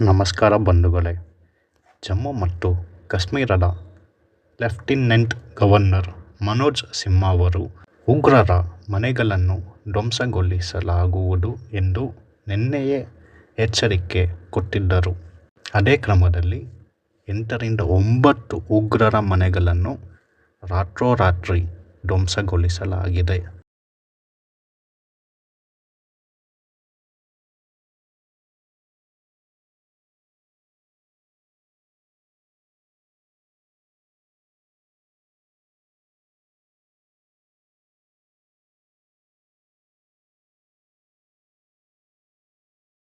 ನಮಸ್ಕಾರ ಬಂಧುಗಳೇ ಜಮ್ಮು ಮತ್ತು ಕಾಶ್ಮೀರದ ಲೆಫ್ಟಿನೆಂಟ್ ಗವರ್ನರ್ ಮನೋಜ್ ಸಿನ್ಹಾ ಅವರು ಉಗ್ರರ ಮನೆಗಳನ್ನು ಧ್ವಂಸಗೊಳಿಸಲಾಗುವುದು ಎಂದು ನಿನ್ನೆಯೇ ಎಚ್ಚರಿಕೆ ಕೊಟ್ಟಿದ್ದರು. ಅದೇ ಕ್ರಮದಲ್ಲಿ ಎಂಟರಿಂದ ಒಂಬತ್ತು ಉಗ್ರರ ಮನೆಗಳನ್ನು ರಾತ್ರೋರಾತ್ರಿ ಧ್ವಂಸಗೊಳಿಸಲಾಗಿದೆ.